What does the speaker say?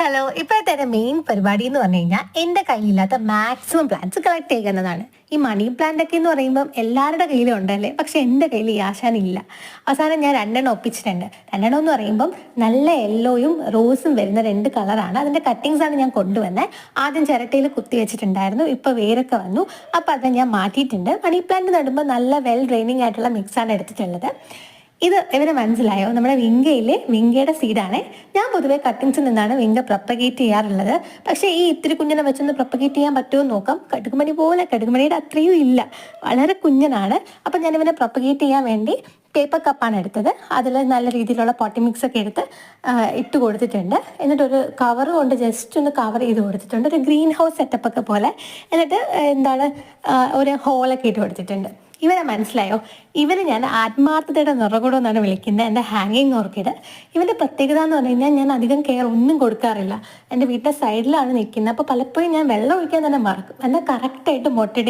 Hello ഇപ്പോഴത്തെ main പരിപാടി എന്ന് പറഞ്ഞു കഴിഞ്ഞാൽ എന്റെ കയ്യിലില്ലാത്ത മാക്സിമം പ്ലാന്റ്സ് കളക്ട് ചെയ്യുക എന്നതാണ് ഈ മണി പ്ലാന്റ് ഒക്കെ എന്ന് പറയുമ്പം എല്ലാവരുടെ കയ്യിലും ഉണ്ടല്ലേ? പക്ഷെ എന്റെ കയ്യിൽ ഈ ആശാനില്ല അവസാനം ഞാൻ രണ്ടെണ്ണം ഒപ്പിച്ചിട്ടുണ്ട്. രണ്ടെണ്ണം എന്ന് പറയുമ്പം നല്ല യെല്ലോയും റോസും വരുന്ന രണ്ട് കളറാണ് അതിന്റെ കട്ടിങ്സ് ആണ് ഞാൻ കൊണ്ടുവന്നത് ആദ്യം ചിരട്ടയിൽ കുത്തി വെച്ചിട്ടുണ്ടായിരുന്നു. ഇപ്പോൾ വേരൊക്കെ വന്നു. അപ്പോൾ അത് ഞാൻ മാറ്റിയിട്ടുണ്ട്. മണി പ്ലാന്റ് നടുമ്പോൾ നല്ല വെൽ ഡ്രെയിനിങ് ആയിട്ടുള്ള മിക്സാണ് എടുത്തിട്ടുള്ളത്. ഇത് ഇവരെ മനസ്സിലായോ? നമ്മുടെ വിങ്കയിലെ വിങ്കയുടെ സീഡാണ് ഞാൻ പൊതുവെ കട്ടിങ്സിൽ നിന്നാണ് വിങ്ക പ്രൊപ്പഗേറ്റ് ചെയ്യാറുള്ളത്. പക്ഷേ ഈ ഇത്തിരി കുഞ്ഞിനെ വെച്ചൊന്ന് പ്രൊപ്പഗേറ്റ് ചെയ്യാൻ പറ്റുമോ നോക്കാം. കടുകുമണി പോലെ കടുകുമണിയുടെ അത്രയും ഇല്ല. വളരെ കുഞ്ഞനാണ്. അപ്പം ഞാൻ ഇവനെ പ്രപ്പഗേറ്റ് ചെയ്യാൻ വേണ്ടി പേപ്പർ കപ്പാണ് എടുത്തത്. അതിൽ നല്ല രീതിയിലുള്ള പോട്ടി മിക്സ് ഒക്കെ എടുത്ത് ഇട്ട് കൊടുത്തിട്ടുണ്ട്. എന്നിട്ട് ഒരു കവർ കൊണ്ട് ജസ്റ്റ് ഒന്ന് കവർ ചെയ്ത് കൊടുത്തിട്ടുണ്ട്. ഒരു ഗ്രീൻ ഹൗസ് സെറ്റപ്പ് ഒക്കെ പോലെ. എന്നിട്ട് എന്താണ് ഒരു ഹോളൊക്കെ ഇട്ട് കൊടുത്തിട്ടുണ്ട്. ഇവരെ മനസ്സിലായോ? ഇവന് ഞാൻ ആത്മാർത്ഥതയുടെ നിറകുടം എന്നാണ് വിളിക്കുന്നത്. എന്റെ ഹാങ്ങിങ് ഓർക്കിഡ് ഇവന്റെ പ്രത്യേകത എന്ന് പറഞ്ഞു കഴിഞ്ഞാൽ ഞാൻ അധികം കെയർ ഒന്നും കൊടുക്കാറില്ല. എന്റെ വീട്ടിലെ സൈഡിലാണ് നിൽക്കുന്നത്. അപ്പോൾ പലപ്പോഴും ഞാൻ വെള്ളം ഒഴിക്കാൻ തന്നെ മറക്കും. എന്നാൽ കറക്റ്റായിട്ട് മുട്ടയുടെ